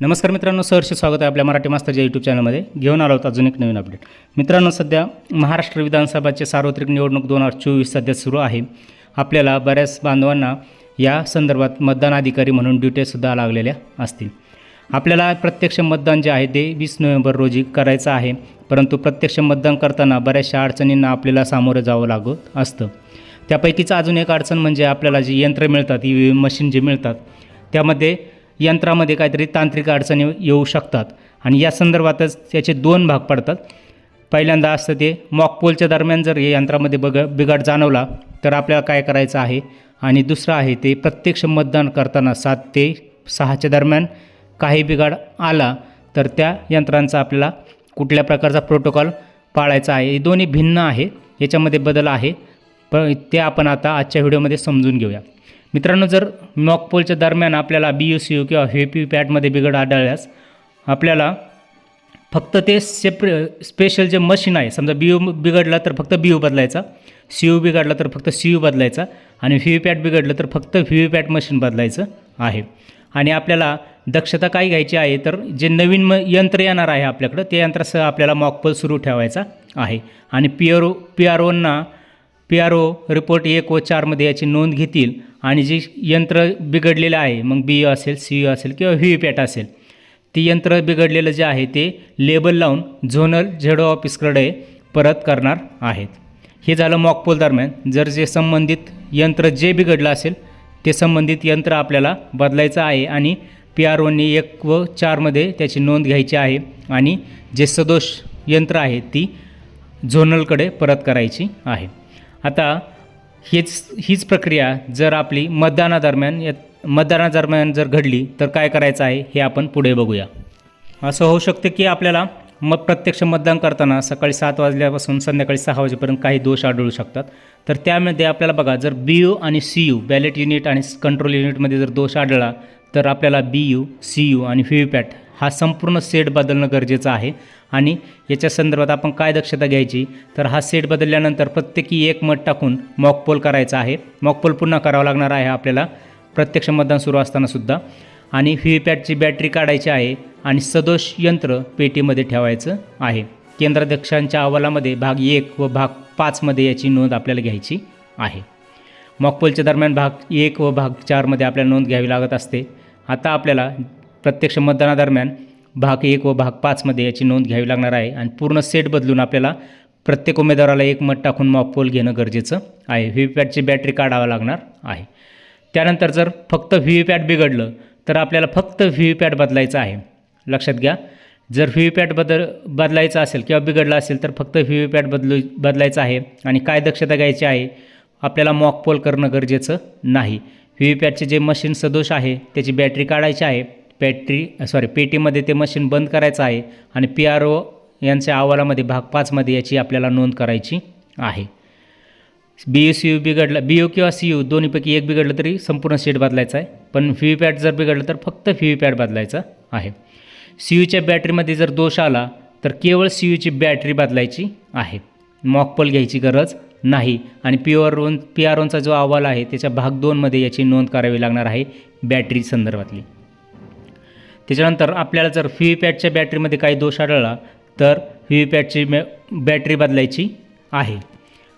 नमस्कार मित्रांनो सहर्ष स्वागत आहे आपल्या मराठी मास्तरच्या यूट्यूब चॅनलमध्ये घेऊन आलो होता अजून एक नवीन अपडेट मित्रांनो सध्या महाराष्ट्र विधानसभाचे सार्वत्रिक निवडणूक दोन हजार चोवीस सध्या सुरू आहे. आपल्याला बऱ्याच बांधवांना या संदर्भात मतदान अधिकारी म्हणून ड्युट्यासुद्धा लागलेल्या असतील. आपल्याला प्रत्यक्ष मतदान जे आहे ते वीस नोव्हेंबर रोजी करायचं आहे. परंतु प्रत्यक्ष मतदान करताना बऱ्याचशा अडचणींना आपल्याला सामोरं जावं लागत असतं. त्यापैकीच अजून एक अडचण म्हणजे आपल्याला जी यंत्र मिळतात ई व्ही मशीन जे मिळतात त्यामध्ये यंत्रामध्ये काहीतरी तांत्रिक अडचणी येऊ शकतात. आणि या संदर्भातच त्याचे दोन भाग पडतात. पहिल्यांदा असतं ते मॉकपोलच्या दरम्यान जर हे यंत्रामध्ये बग बिघाड जाणवला तर आपल्याला काय करायचं आहे? आणि दुसरं आहे ते प्रत्यक्ष मतदान करताना सात ते सहाच्या दरम्यान काही बिघाड आला तर त्या यंत्रांचा आपल्याला कुठल्या प्रकारचा प्रोटोकॉल पाळायचा आहे? हे दोन्ही भिन्न आहे. याच्यामध्ये बदल आहे. पण ते आपण आता आजच्या व्हिडिओमध्ये समजून घेऊया. मित्रांनो जर मॉकपोलच्या दरम्यान आपल्याला बी यू सी यू किंवा व्ही पी पॅटमध्ये बिघड आढळल्यास आपल्याला फक्त ते सेपरे स्पेशल जे मशीन आहे समजा बी यू बिघडला तर फक्त बी यू बदलायचा सी यू बिघडला तर फक्त सी यू बदलायचा आणि व्ही पॅट बिघडलं तर फक्त व्ही व्ही पॅट मशीन बदलायचं आहे. आणि आपल्याला दक्षता काय घ्यायची आहे तर जे नवीन म यंत्र येणार आहे आपल्याकडं ते यंत्रासह आपल्याला मॉकपोल सुरू ठेवायचा आहे. आणि P R O P R ओंना P R O report एक व चारमध्ये याची नोंद घेतील. आणि जे यंत्र बिघडलेलं आहे मग बी यू असेल सी यू असेल किंवा व्ही पॅट असेल ती यंत्र बिघडलेलं जे आहे ते लेबल लावून झोनल झेडो ऑफिसकडे परत करणार आहेत. हे झालं मॉकपोल दरम्यान. जर जे संबंधित यंत्र जे बिघडलं असेल ते संबंधित यंत्र आपल्याला बदलायचं आहे आणि पी आर ओनी एक व चारमध्ये त्याची नोंद घ्यायची आहे आणि जे सदोष यंत्र आहे ती झोनलकडे परत करायची आहे. आता हेच हीच प्रक्रिया जर आपली मतदानादरम्यान या मतदानादरम्यान जर घडली तर काय करायचं आहे हे आपण पुढे बघूया. असं होऊ शकतं की आपल्याला मग प्रत्यक्ष मतदान करताना सकाळी सात वाजल्यापासून संध्याकाळी सहा वाजेपर्यंत काही दोष आढळू शकतात. तर त्यामध्ये आपल्याला बघा जर बी यू आणि सी यू बॅलेट युनिट आणि कंट्रोल युनिटमध्ये जर दोष आढळला तर आपल्याला बी यू सी यू आणि व्ही व्ही पॅट हा संपूर्ण सेट बदलणं गरजेचं आहे. आणि याच्या संदर्भात आपण काय दक्षता घ्यायची? तर हा सेट बदलल्यानंतर प्रत्येकी एक मत टाकून मॉकपोल करायचा आहे. मॉकपोल पुन्हा करावं लागणार आहे आपल्याला. प्रत्यक्ष मतदान सुरू असतानासुद्धा आणि व्हीव्हीपॅटची बॅटरी काढायची आहे आणि सदोष यंत्र पेटीमध्ये ठेवायचं आहे. केंद्राध्यक्षांच्या अहवालामध्ये भाग एक व भाग पाचमध्ये याची नोंद आपल्याला घ्यायची आहे. मॉकपोलच्या दरम्यान भाग एक व भाग चारमध्ये आपल्याला नोंद घ्यावी लागत असते. आता आपल्याला प्रत्यक्ष मतदानादरम्यान भाग एक व भाग पाचमध्ये याची नोंद घ्यावी लागणार आहे. आणि पूर्ण सेट बदलून आपल्याला प्रत्येक उमेदवाराला एक मत टाकून मॉकपोल घेणं गरजेचं आहे. व्ही बॅटरी काढावं लागणार आहे. त्यानंतर जर फक्त व्ही बिघडलं तर आपल्याला फक्त व्ही बदलायचं आहे. लक्षात घ्या जर व्ही बदल बदलायचं असेल किंवा बिघडलं असेल तर फक्त व्ही बदलू बदलायचं आहे. आणि काय दक्षता घ्यायची आहे आपल्याला मॉकपोल करणं गरजेचं नाही. व्ही जे मशीन सदोष आहे त्याची बॅटरी काढायची आहे. बॅटरी सॉरी पेटीमध्ये ते मशीन बंद करायचं आहे आणि पी आर ओ यांच्या अहवालामध्ये भाग पाचमध्ये याची आपल्याला नोंद करायची आहे. बी यू सी यू बिघडलं बी यू किंवा सी यू दोन्हीपैकी एक बिघडलं तरी संपूर्ण सीट बदलायचं आहे. पण व्ही व्ही पॅट जर बिघडलं तर फक्त व्ही व्ही पॅट बदलायचं आहे. सी यूच्या बॅटरीमध्ये जर दोष आला तर केवळ सी यूची बॅटरी बदलायची आहे. मॉकपल घ्यायची गरज नाही. आणि पी आर ओन पी आर ओनचा जो अहवाल आहे त्याच्या भाग दोनमध्ये याची नोंद करावी लागणार आहे बॅटरी संदर्भातली. त्याच्यानंतर आपल्याला जर व्ही व्ही पॅटच्या बॅटरीमध्ये काही दोष आढळला तर व्ही व्ही पॅटची बॅटरी बदलायची आहे.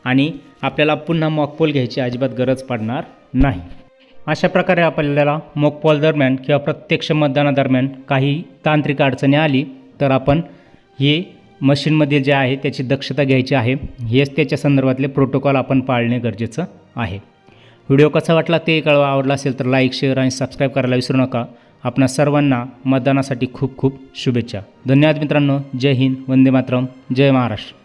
आणि आपल्याला पुन्हा मॉकपोल घ्यायची अजिबात गरज पडणार नाही. अशा प्रकारे आपल्याला मॉकपोल दरम्यान किंवा प्रत्यक्ष मतदानादरम्यान काही तांत्रिक अडचणी आली तर आपण हे मशीनमध्ये जे आहे त्याची दक्षता घ्यायची आहे. हेच त्याच्या संदर्भातले प्रोटोकॉल आपण पाळणे गरजेचं आहे. व्हिडिओ कसा वाटला ते कळवा. आवडला असेल तर लाईक शेअर आणि सबस्क्राईब करायला विसरू नका. आपणा सर्वांना मतदानासाठी खूप खूप शुभेच्छा. धन्यवाद मित्रांनो. जय हिंद. वंदे मातरम. जय महाराष्ट्र.